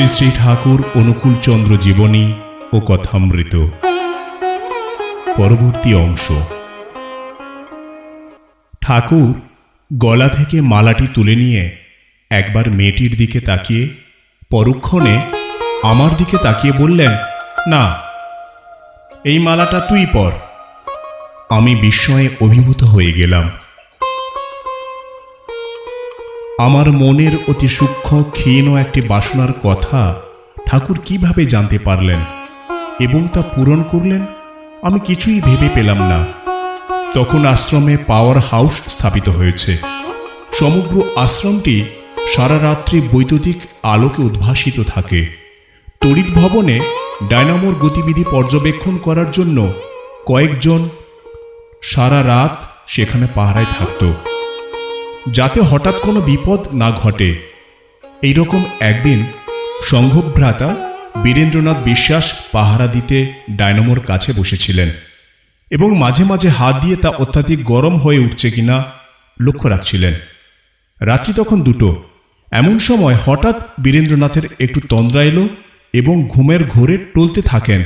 শ্রী শ্রী ঠাকুর অনুকূল চন্দ্র জীবনী ও কথামৃত। পরবর্তী অংশ। ঠাকুর গলা থেকে মালাটি তুলে নিয়ে একবার মেয়েটির দিকে তাকিয়ে পরক্ষণে আমার দিকে তাকিয়ে বললেন, না, এই মালাটা তুই পর। আমি বিস্ময়ে অভিভূত হয়ে গেলাম। আমার মনের অতি সূক্ষ্ম, ক্ষীণ একটি বাসনার কথা ঠাকুর কীভাবে জানতে পারলেন এবং তা পূরণ করলেন, আমি কিছুই ভেবে পেলাম না। তখন আশ্রমে পাওয়ার হাউস স্থাপিত হয়েছে। সমগ্র আশ্রমটি সারা রাত্রি বৈদ্যুতিক আলোকে উদ্ভাসিত থাকে। তড়িৎ ভবনে ডায়নামোর গতিবিধি পর্যবেক্ষণ করার জন্য কয়েকজন সারা রাত সেখানে পাহারায় থাকতো। যাতে হঠাৎ কোনো বিপদ না ঘটে। এইরকম একদিন সংঘভ্রাতা বীরেন্দ্রনাথ বিশ্বাস পাহারা দিতে ডায়নামোর কাছে বসেছিলেন এবং মাঝে মাঝে হাত দিয়ে তা অত্যাধিক গরম হয়ে উঠছে কিনা লক্ষ্য রাখছিলেন। রাত্রি তখন দুটো। এমন সময় হঠাৎ বীরেন্দ্রনাথের একটু তন্দ্রা এলো এবং ঘুমের ঘোরে টলতে থাকেন।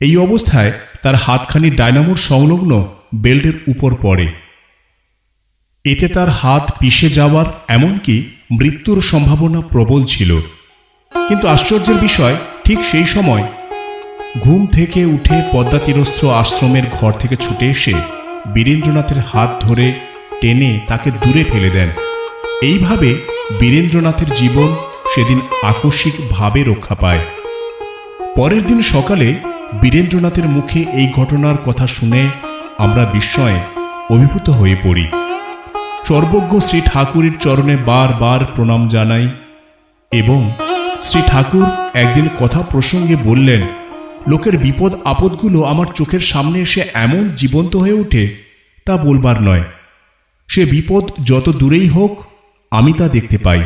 এই অবস্থায় তার হাতখানি ডায়নামোর সংলগ্ন বেল্টের উপর পড়ে। এতে তার হাত পিষে যাওয়ার এমনকি মৃত্যুর সম্ভাবনা প্রবল ছিল। কিন্তু আশ্চর্যের বিষয়, ঠিক সেই সময় ঘুম থেকে উঠে পদ্মা তীরস্থ আশ্রমের ঘর থেকে ছুটে এসে বীরেন্দ্রনাথের হাত ধরে টেনে তাকে দূরে ফেলে দেন। এইভাবে বীরেন্দ্রনাথের জীবন সেদিন আকস্মিকভাবে রক্ষা পায়। পরের দিন সকালে বীরেন্দ্রনাথের মুখে এই ঘটনার কথা শুনে আমরা বিস্ময়ে অভিভূত হয়ে পড়ি। সর্বজ্ঞ শ্রী ঠাকুরের চরণে বারবার প্রণাম জানাই এবং শ্রী ঠাকুর একদিন কথা প্রসঙ্গে বললেন, লোকের বিপদ আপদগুলো আমার চোখের সামনে এসে এমন জীবন্ত হয়ে ওঠে তা বলবার নয়। সে বিপদ যত দূরেই হোক, আমি তা দেখতে পাই।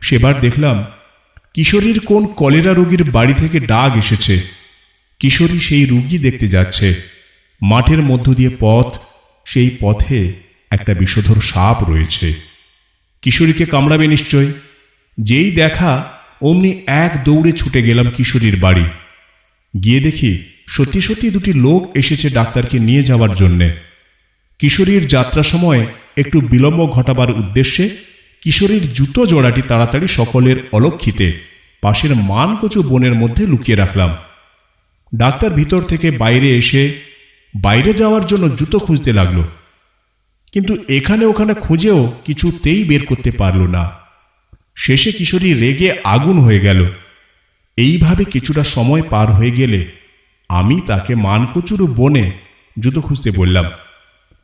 সেবার দেখলাম, কিশোরীর কোন কলেরা রোগীর বাড়ি থেকে ডাক এসেছে। কিশোরী সেই রুগী দেখতে যাচ্ছে। মাঠের মধ্য দিয়ে পথ, সেই পথে একটা বিষধর সাপ রয়েছে। কিশোরীকে কামড়াবে নিশ্চয়? যেই দেখা, অমনি এক দৌড়ে ছুটে গেলাম কিশোরীর বাড়ি। গিয়ে দেখি সত্যি সত্যি দুটি লোক এসেছে ডাক্তারকে নিয়ে যাওয়ার জন্যে। কিশোরীর যাত্রা সময় একটু বিলম্ব ঘটাবার উদ্দেশ্যে কিশোরীর জুতো জোড়াটি তাড়াতাড়ি সকলের অলক্ষিতে পাশের মানকচু বনের মধ্যে লুকিয়ে রাখলাম। ডাক্তার ভিতর থেকে বাইরে এসে বাইরে যাওয়ার জন্য জুতো খুঁজতে লাগল। কিন্তু এখানে ওখানে খুঁজেও কিছুতেই বের করতে পারল না। শেষে কিশোরী রেগে আগুন হয়ে গেল। এইভাবে কিছুটা সময় পার হয়ে গেলে আমি তাকে মানকচুর বনে জুতো খুঁজতে বললাম।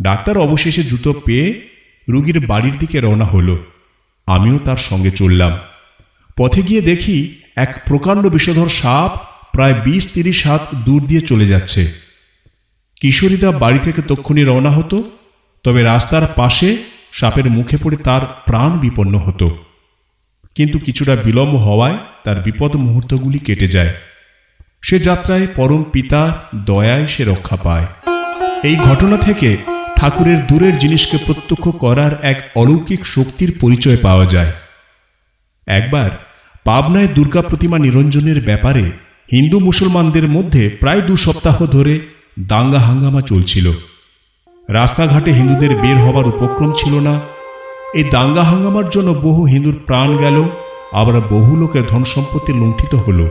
ডাক্তার অবশেষে জুতো পেয়ে রুগীর বাড়ির দিকে রওনা হলো। আমিও তার সঙ্গে চললাম। পথে গিয়ে দেখি এক প্রকাণ্ড বিষধর সাপ প্রায় বিশ তিরিশ হাত দূর দিয়ে চলে যাচ্ছে। কিশোরীরা বাড়ি থেকে তক্ষুনি রওনা হতো তবে রাস্তার পাশে সাপের মুখে পড়ে তার প্রাণ বিপন্ন হতো। কিন্তু কিছুটা বিলম্ব হওয়ায় তার বিপদ মুহূর্তগুলি কেটে যায়। সে যাত্রায় পরম পিতা দয়ায় সে রক্ষা পায়। এই ঘটনা থেকে ঠাকুরের দূরের জিনিসকে প্রত্যক্ষ করার এক অলৌকিক শক্তির পরিচয় পাওয়া যায়। একবার পাবনায় দুর্গা প্রতিমা নিরঞ্জনের ব্যাপারে হিন্দু মুসলমানদের মধ্যে প্রায় দু সপ্তাহ ধরে দাঙ্গা হাঙ্গামা চলছিল। রাস্তাঘাটে হিন্দুদের বের হবার উপক্রম ছিল না। এই দাঙ্গা হাঙ্গামার জন্য বহু হিন্দুর প্রাণ গেল, আবার বহু লোকের ধন সম্পত্তি লুণ্ঠিত হলো।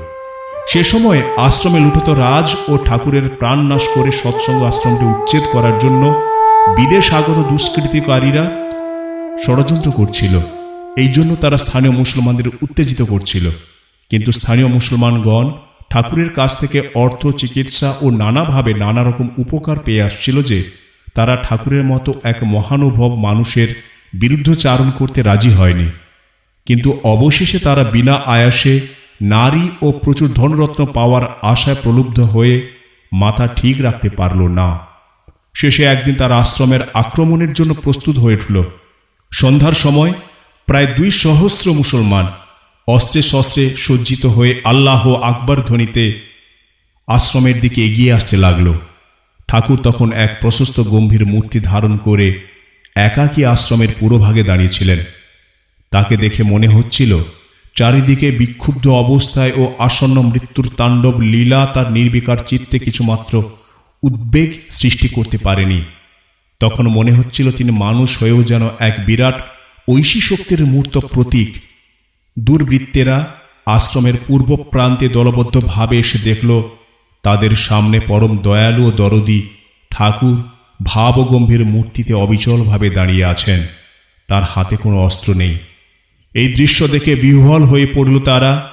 সে সময় আশ্রমে লুঠত রাজ ও ঠাকুরের প্রাণ নাশ করে সৎসঙ্গ আশ্রমটি উচ্ছেদ করার জন্য বিদেশ আগত দুষ্কৃতিকারীরা ষড়যন্ত্র করছিল। এই জন্য তারা স্থানীয় মুসলমানদের উত্তেজিত করছিল। কিন্তু স্থানীয় মুসলমানগণ ঠাকুরের কাছ থেকে অর্থ, চিকিৎসা ও নানাভাবে নানা রকম উপকার পেয়ে আসছিল যে তারা ঠাকুরের মতো এক মহানুভব মানুষের বিরুদ্ধচারণ করতে রাজি হয়নি। কিন্তু অবশেষে তারা বিনা আয়াসে নারী ও প্রচুর ধনরত্ন পাওয়ার আশায় প্রলুব্ধ হয়ে মাথা ঠিক রাখতে পারল না। শেষে একদিন তার আশ্রমের আক্রমণের জন্য প্রস্তুত হয়ে উঠল। সন্ধ্যার সময় প্রায় দুই সহস্র মুসলমান অস্ত্রে শস্ত্রে সজ্জিত হয়ে আল্লাহ আকবর ধ্বনিতে আশ্রমের দিকে এগিয়ে আসতে লাগল। ঠাকুর তখন এক প্রশস্ত গম্ভীর মূর্তি ধারণ করে একাকী আশ্রমের পুরোভাগে দাঁড়িয়েছিলেন। তাকে দেখে মনে হচ্ছিল চারিদিকে বিক্ষুব্ধ অবস্থায় ও আসন্ন মৃত্যুর তাণ্ডব লীলা তার নির্বিকার চিত্তে কিছুমাত্র উদ্বেগ সৃষ্টি করতে পারেনি। তখন মনে হচ্ছিল তিনি মানুষ হয়েও যেন এক বিরাট ঐশী শক্তির মূর্ত প্রতীক। দুর্বৃত্তেরা আশ্রমের পূর্ব প্রান্তে দলবদ্ধভাবে এসে দেখল তাদের সামনে পরম দয়ালু ও দরদি ঠাকুর ভাবগম্ভীর মূর্তিতে অবিচলভাবে দাঁড়িয়ে আছেন। তার হাতে কোনো অস্ত্র নেই। এই দৃশ্য দেখে বিহ্বল হয়ে পড়ল তারা।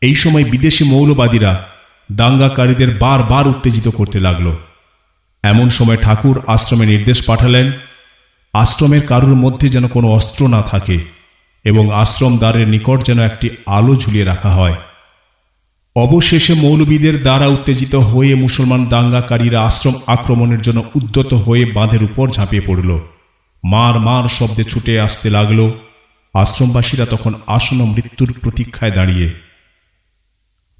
এই সময় বিদেশি মৌলবাদীরা দাঙ্গাকারীদের বারবার উত্তেজিত করতে লাগল। এমন সময় ঠাকুর আশ্রমে নির্দেশ পাঠালেন, আশ্রমের কারুর মধ্যে যেন কোনো অস্ত্র না থাকে এবং আশ্রম দ্বারের নিকট যেন একটি আলো ঝুলিয়ে রাখা হয়। অবশেষে মৌলবীদের দ্বারা উত্তেজিত হয়ে মুসলমান দাঙ্গাকারীরা আশ্রম আক্রমণের জন্য উদ্যত হয়ে বাঁধের উপর ঝাঁপিয়ে পড়ল। মার মার শব্দে ছুটে আসতে লাগল। আশ্রমবাসীরা তখন আসন্ন মৃত্যুর প্রতীক্ষায় দাঁড়িয়ে।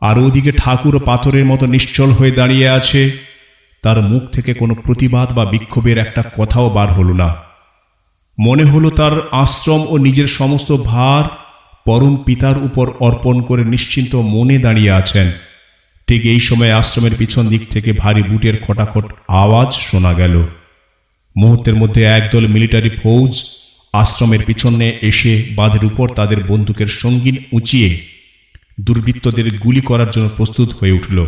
আর ওদিকে ঠাকুর পাথরের মতো নিশ্চল হয়ে দাঁড়িয়ে আছে। তার মুখ থেকে কোনো প্রতিবাদ বা বিক্ষোভের একটা কথাও বার হল না। মনে হলো তার আশ্রম ও নিজের সমস্ত ভার পরম পিতার উপর অর্পণ করে নিশ্চিন্ত মনে দাঁড়িয়ে আছেন। ঠিক এই সময় আশ্রমের পিছন দিক থেকে ভারী বুটের খটাখট আওয়াজ শোনা গেল। মুহূর্তের মধ্যে একদল মিলিটারি ফৌজ আশ্রমের পিছনে এসে বাঁধের উপর তাদের বন্দুকের সঙ্গীন উঁচিয়ে দুর্বৃত্তদের গুলি করার জন্য প্রস্তুত হয়ে উঠল।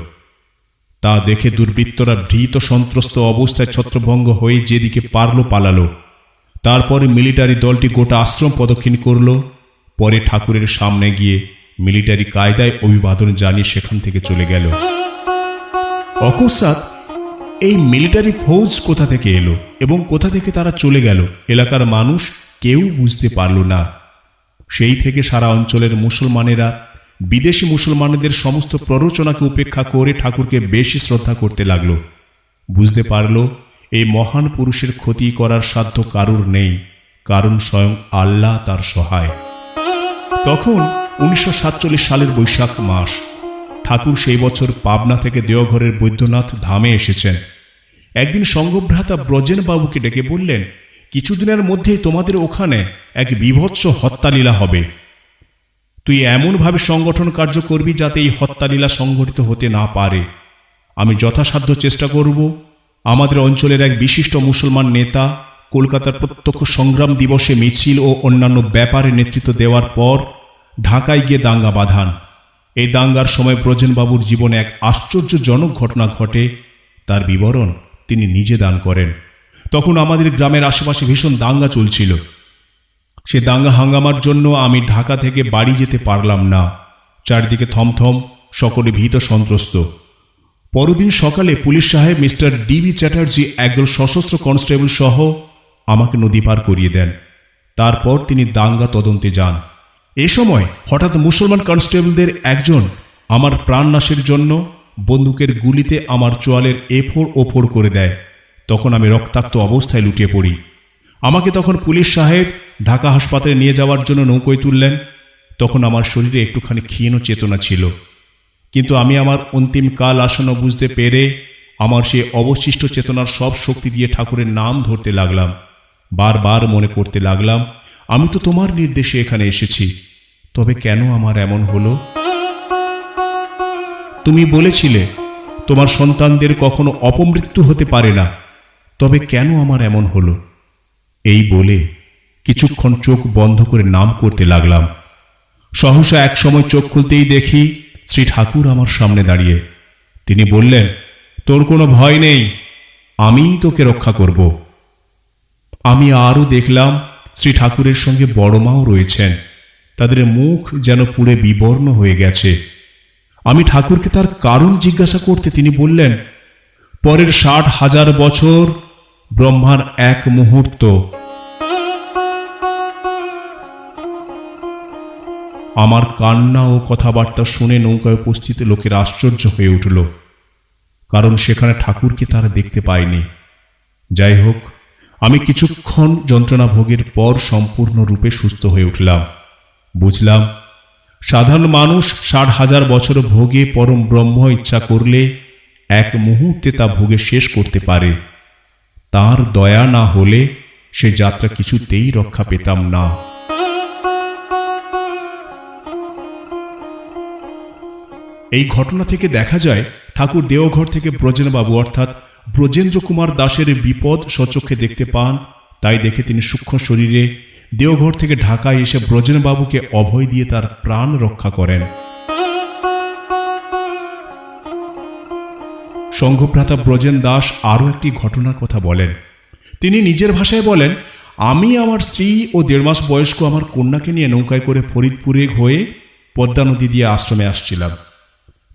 তা দেখে দুর্বৃত্তরা ভীত সন্ত্রস্ত অবস্থায় ছত্রভঙ্গ হয়ে যেদিকে পারল পালালো। তারপরে মিলিটারি দলটি গোটা আশ্রম প্রদক্ষিণ করল। পরে ঠাকুরের সামনে গিয়ে মিলিটারি কায়দায় অভিবাদন জানিয়ে সেখান থেকে চলে গেল। অকস্মাৎ এই মিলিটারি ফৌজ কোথা থেকে এলো এবং কোথা থেকে তারা চলে গেল এলাকার মানুষ কেউ বুঝতে পারল না। সেই থেকে সারা অঞ্চলের মুসলমানেরা, বিদেশি মুসলমানদের সমস্ত প্ররোচনাকে উপেক্ষা করে ঠাকুরকে বেশি শ্রদ্ধা করতে লাগল। বুঝতে পারল এই মহান পুরুষের ক্ষতি করার সাধ্য কারুর নেই, কারণ স্বয়ং আল্লাহ তার সহায়। তখন উনিশশো সাতচল্লিশ সালের বৈশাখ মাস। ঠাকুর সেই বছর পাবনা থেকে দেওঘরের বৈদ্যনাথ ধামে এসেছেন। একদিন সঙ্গভ্রাতা ব্রজেন বাবুকে ডেকে বললেন, কিছুদিনের মধ্যেই তোমাদের ওখানে এক বিভৎস হত্যালীলা হবে। তুই এমনভাবে সংগঠন কার্য করবি যাতে এই হত্যালীলা সংঘটিত হতে না পারে। আমি যথাসাধ্য চেষ্টা করব। আমাদের অঞ্চলের এক বিশিষ্ট মুসলমান নেতা কলকাতার প্রত্যক্ষ সংগ্রাম দিবসে মিছিল ও অন্যান্য ব্যাপারে নেতৃত্ব দেওয়ার পর ঢাকায় গিয়ে দাঙ্গা বাঁধান। এই দাঙ্গার সময় ব্রজেনবাবুর জীবনে এক আশ্চর্যজনক ঘটনা ঘটে। তার বিবরণ তিনি নিজে দান করেন। তখন আমাদের গ্রামের আশেপাশে ভীষণ দাঙ্গা চলছিল। সে দাঙ্গা হাঙ্গামার জন্য আমি ঢাকা থেকে বাড়ি যেতে পারলাম না। চারদিকে থমথম, সকলে ভীত সন্ত্রস্ত। পরদিন সকালে পুলিশ সাহেব মিস্টার ডিবি চ্যাটার্জি, একদল সশস্ত্র কনস্টেবল সহ আমাকে নদী পার করিয়ে দেন। তারপর তিনি দাঙ্গা তদন্তে যান। এ সময় হঠাৎ মুসলমান কনস্টেবলদের একজন আমার প্রাণনাশের জন্য বন্দুকের গুলিতে আমার চোয়ালের এফোর ওফোর করে দেয়। তখন আমি রক্তাক্ত অবস্থায় লুটিয়ে পড়ি। আমাকে তখন পুলিশ সাহেব ঢাকা হাসপাতালে নিয়ে যাওয়ার জন্য নৌকোয় তুললেন। তখন আমার শরীরে একটুখানি ক্ষীণ চেতনা ছিল। কিন্তু আমি আমার অন্তিম কাল আসন্ন বুঝতে পেরে আমার সে অবশিষ্ট চেতনার সব শক্তি দিয়ে ঠাকুরের নাম ধরতে লাগলাম। বারবার মনে করতে লাগলাম, আমি তো তোমার নির্দেশে এখানে এসেছি, তবে কেন আমার এমন হলো? তুমি বলেছিলে, তোমার সন্তানদের কখনো অপমৃত্যু হতে পারে না, তবে কেন আমার এমন হলো? এই বলে কিছুক্ষণ চোখ বন্ধ করে নাম করতে লাগলাম। সহসা এক সময় চোখ খুলতেই দেখি শ্রী ঠাকুর আমার সামনে দাঁড়িয়ে। তিনি বললেন, তোর কোনো ভয় নেই, আমিই তোকে রক্ষা করব। আমি আরও দেখলাম শ্রী ঠাকুরের সঙ্গে বড় মাও রয়েছেন। তাদের মুখ যেন পুড়ে বিবর্ণ হয়ে গেছে। আমি ঠাকুরকে তার কারণ জিজ্ঞাসা করতে তিনি বললেন, পরের ষাট হাজার বছর ব্রহ্মার এক মুহূর্ত। আমার কান্না ও কথাবার্তা শুনে নৌকায় উপস্থিত লোকের আশ্চর্য হয়ে উঠল, কারণ সেখানে ঠাকুরকে তারা দেখতে পায়নি। যাই হোক আমি কিছুক্ষণ যন্ত্রণা ভোগের পর সম্পূর্ণরূপে সুস্থ হয়ে উঠলাম। বুঝলাম, সাধারণ মানুষ ষাট হাজার বছর ভোগে পরম ব্রহ্ম ইচ্ছা করলে এক মুহূর্তে তা ভোগে শেষ করতে পারে। তার দয়া না হলে সে যাত্রা কিছুতেই রক্ষা পেতাম না। এই ঘটনা থেকে দেখা যায়, ঠাকুর দেওঘর থেকে ব্রজেনবাবু অর্থাৎ ব্রজেন্দ্র কুমার দাসের বিপদ সচক্ষে দেখতে পান, তাই দেখে তিনি সূক্ষ্ম শরীরে দেওঘর থেকে ঢাকায় এসে ব্রজেনবাবুকে অভয় দিয়ে তার প্রাণ রক্ষা করেন। সংঘভ্রাতা ব্রজেন দাস আরও একটি ঘটনার কথা বলেন। তিনি নিজের ভাষায় বলেন, আমি আমার স্ত্রী ও দেড় মাস বয়স্ক আমার কন্যাকে নিয়ে নৌকায় করে ফরিদপুরে হয়ে পদ্মা নদী দিয়ে আশ্রমে আসছিলাম।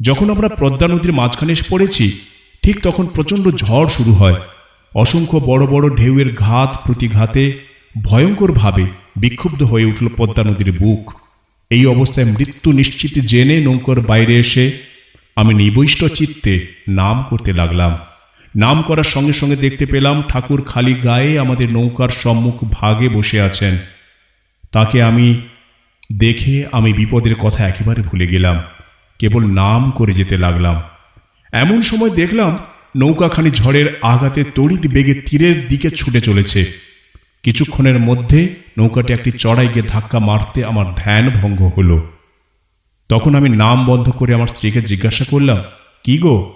যখন আমরা পদ্মা নদীর মাঝখানে পড়েছি ঠিক তখন প্রচণ্ড ঝড় শুরু হয়। অসংখ্য বড় বড় ঢেউয়ের ঘাত প্রতিঘাতে ভয়ঙ্করভাবে বিক্ষুব্ধ হয়ে উঠল পদ্মা নদীর বুক। এই অবস্থায় মৃত্যু নিশ্চিত জেনে নৌকার বাইরে এসে আমি নিবৈষ্ট চিত্তে নাম করতে লাগলাম। নাম করার সঙ্গে সঙ্গে দেখতে পেলাম ঠাকুর খালি গায়ে আমাদের নৌকার সম্মুখ ভাগে বসে আছেন। তাকে আমি দেখে আমি বিপদের কথা একেবারে ভুলে গেলাম। কেবল নাম করে যেতে লাগলাম। এমন সময় দেখলাম নৌকাখানি ঝড়ের আঘাতে তড়িৎ বেগে তীরের দিকে ছুটে চলেছে। কিছুক্ষণের মধ্যে নৌকাটি একটি চড়াই গিয়ে ধাক্কা মারতে আমার ধ্যান ভঙ্গ হলো। তখন আমি নাম বন্ধ করে আমার স্ত্রীকে জিজ্ঞাসা করলাম, কি গো?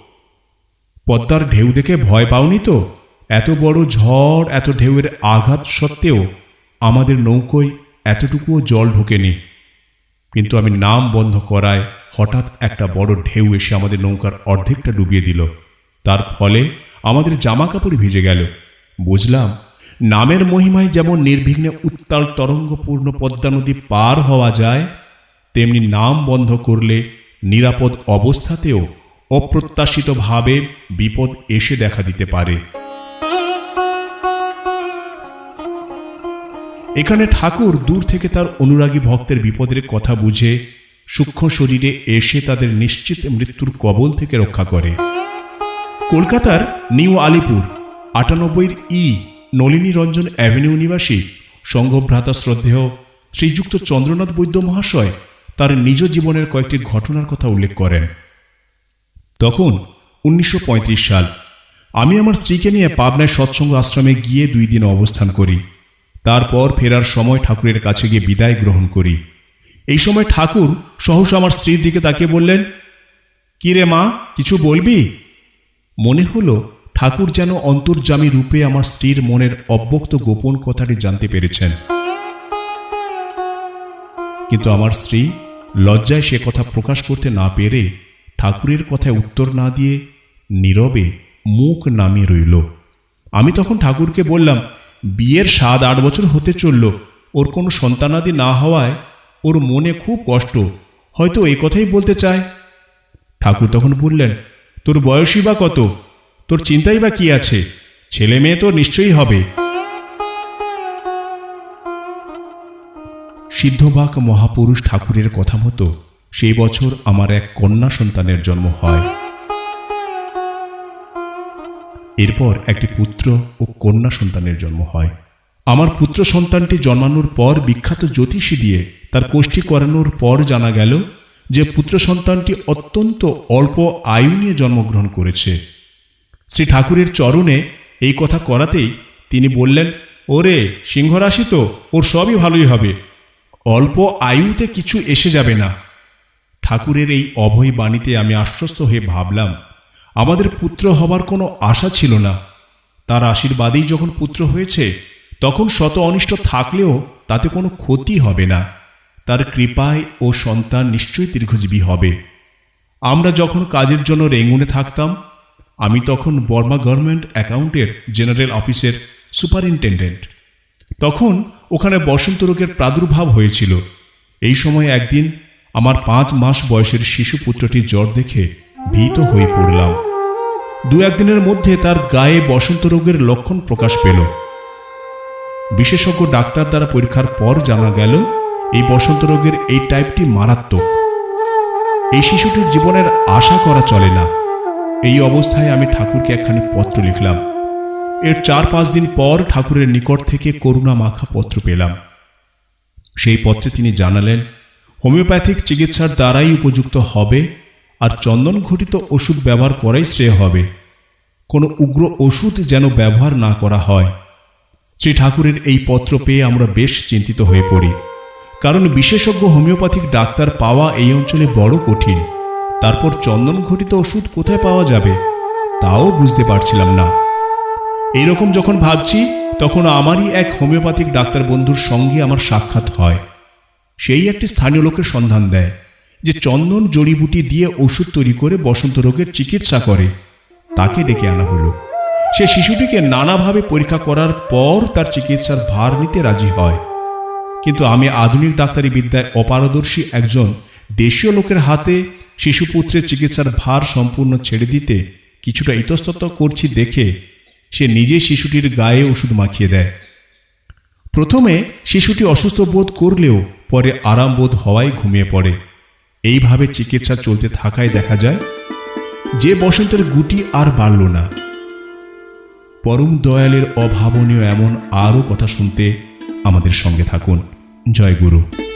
পদ্মার ঢেউ দেখে ভয় পাওনি তো? এত বড় ঝড়, এত ঢেউয়ের আঘাত সত্ত্বেও আমাদের নৌকোয় এতটুকুও জল ঢোকেনি। কিন্তু আমি নাম বন্ধ করায় হঠাৎ একটা বড় ঢেউ এসে আমাদের নৌকার অর্ধেকটা ডুবিয়ে দিল। তার ফলে আমাদের জামা কাপড় ভিজে গেল। বুঝলাম, নামের মহিমায় যেমন নির্বিঘ্নে উত্তাল তরঙ্গপূর্ণ পদ্মা নদী পার হওয়া যায়, তেমনি নাম বন্ধ করলে নিরাপদ অবস্থাতেও অপ্রত্যাশিতভাবে বিপদ এসে দেখা দিতে পারে। এখানে ঠাকুর দূর থেকে তার অনুরাগী ভক্তের বিপদের কথা বুঝে সূক্ষ্ম শরীরে এসে তাদের নিশ্চিত মৃত্যুর কবল থেকে রক্ষা করে। কলকাতার নিউ আলিপুর, আটানব্বইয়ের ই নলিনী রঞ্জন অ্যাভিনিউ নিবাসী, সংঘভ্রাতা শ্রদ্ধেয় শ্রীযুক্ত চন্দ্রনাথ বৈদ্য মহাশয় তার নিজ জীবনের কয়েকটি ঘটনার কথা উল্লেখ করেন। তখন উনিশশো পঁয়ত্রিশ সাল, আমি আমার স্ত্রীকে নিয়ে পাবনায় সৎসঙ্গ আশ্রমে গিয়ে দুই দিন অবস্থান করি। তারপর ফেরার সময় ঠাকুরের কাছে গিয়ে বিদায় গ্রহণ করি। এই সময় ঠাকুর সহসা আমার স্ত্রীর দিকে তাকিয়ে বললেন, কি রে মা, কিছু বলবি? মনে হলো ঠাকুর যেন অন্তর্জামী রূপে আমার স্ত্রীর মনের অব্যক্ত গোপন কথাটি জানতে পেরেছেন। কিন্তু আমার স্ত্রী লজ্জায় সে কথা প্রকাশ করতে না পেরে ঠাকুরের কথায় উত্তর না দিয়ে নীরবে মুখ নামিয়ে রইল। আমি তখন ঠাকুরকে বললাম, বিয়ের সাত আট বছর হতে চলল। ওর কোনো সন্তানাদি না হওয়ায় ওর মনে খুব কষ্ট। হয়তো এই কথাই বলতে চায়। ঠাকুর তখন বললেন, তোর বয়সই বা কত? তোর চিন্তাই বা কি আছে? ছেলে মেয়ে তো নিশ্চয়ই হবে। সিদ্ধবাক মহাপুরুষ ঠাকুরের কথা মতো সেই বছর আমার এক কন্যা সন্তানের জন্ম হয়। এরপর একটি পুত্র ও কন্যা সন্তানের জন্ম হয়। আমার পুত্র সন্তানটি জন্মানোর পর বিখ্যাত জ্যোতিষী দিয়ে তার কোষ্ঠী করানোর পর জানা গেল যে পুত্র সন্তানটি অত্যন্ত অল্প আয়ু নিয়ে জন্মগ্রহণ করেছে। শ্রী ঠাকুরের চরণে এই কথা করাতেই তিনি বললেন, ওরে সিংহরাশি তো, ওর সবই ভালোই হবে। অল্প আয়ুতে কিছু এসে যাবে না। ঠাকুরের এই অভয় বাণীতে আমি আশ্বস্ত হয়ে ভাবলাম, আমাদের পুত্র হবার কোনো আশা ছিল না। তার আশীর্বাদেই যখন পুত্র হয়েছে তখন শত অনিষ্ট থাকলেও তাতে কোনো ক্ষতি হবে না। তার কৃপায় ও সন্তান নিশ্চয়ই দীর্ঘজীবী হবে। আমরা যখন কাজের জন্য রেঙ্গুনে থাকতাম, আমি তখন বর্মা গভর্নমেন্ট অ্যাকাউন্টের জেনারেল অফিসের সুপারিনটেন্ডেন্ট। তখন ওখানে বসন্ত রোগের প্রাদুর্ভাব হয়েছিল। এই সময় একদিন আমার পাঁচ মাস বয়সের শিশু পুত্রটির জ্বর দেখে ভীত হয়ে পড়লাম। দু একদিনের মধ্যে তার গায়ে বসন্ত রোগের লক্ষণ প্রকাশ পেল। বিশেষজ্ঞ ডাক্তার দ্বারা পরীক্ষার পর জানা গেল, এই বসন্ত রোগের এই টাইপটি মারাত্মক। এই শিশুটির জীবনের আশা করা চলে না। এই অবস্থায় আমি ঠাকুরকে একখানি পত্র লিখলাম। এর চার পাঁচ দিন পর ঠাকুরের নিকট থেকে করুণা মাখা পত্র পেলাম। সেই পত্রে তিনি জানালেন, হোমিওপ্যাথিক চিকিৎসার দ্বারাই উপযুক্ত হবে আর চন্দন ঘটিত ওষুধ ব্যবহার করাই শ্রেয় হবে। কোনো উগ্র ওষুধ যেন ব্যবহার না করা হয়। শ্রী ঠাকুরের এই পত্র পেয়ে আমরা বেশ চিন্তিত হয়ে পড়ি। কারণ বিশেষজ্ঞ হোমিওপ্যাথিক ডাক্তার পাওয়া এই অঞ্চলে বড় কঠিন। তারপর চন্দন ঘটিত ওষুধ কোথায় পাওয়া যাবে, তাও বুঝতে পারছিলাম না। এইরকম যখন ভাবছি, তখন আমারই এক হোমিওপ্যাথিক ডাক্তার বন্ধুর সঙ্গে আমার সাক্ষাৎ হয়। সেই একটি স্থানীয় লোকের সন্ধান দেয় যে চন্দন জড়িবুটি দিয়ে ওষুধ তৈরি করে বসন্ত রোগের চিকিৎসা করে। তাকে ডেকে আনা হলো। সে শিশুটিকে নানাভাবে পরীক্ষা করার পর তার চিকিৎসার ভার নিতে রাজি হয়। কিন্তু আমি আধুনিক ডাক্তারি বিদ্যায় অপারদর্শী একজন দেশীয় লোকের হাতে শিশুপুত্রের চিকিৎসার ভার সম্পূর্ণ ছেড়ে দিতে কিছুটা ইতস্তত করছি দেখে সে নিজে শিশুটির গায়ে ওষুধ মাখিয়ে দেয়। প্রথমে শিশুটি অসুস্থ বোধ করলেও পরে আরাম বোধ হওয়ায় ঘুমিয়ে পড়ে। এইভাবে চিকিৎসা চলতে থাকায় দেখা যায়, যে বসন্তের গুটি আর বাড়ল না। পরম দয়ালের অভাবনীয় এমন আরও কথা শুনতে আমাদের সঙ্গে থাকুন। জয় গুরু।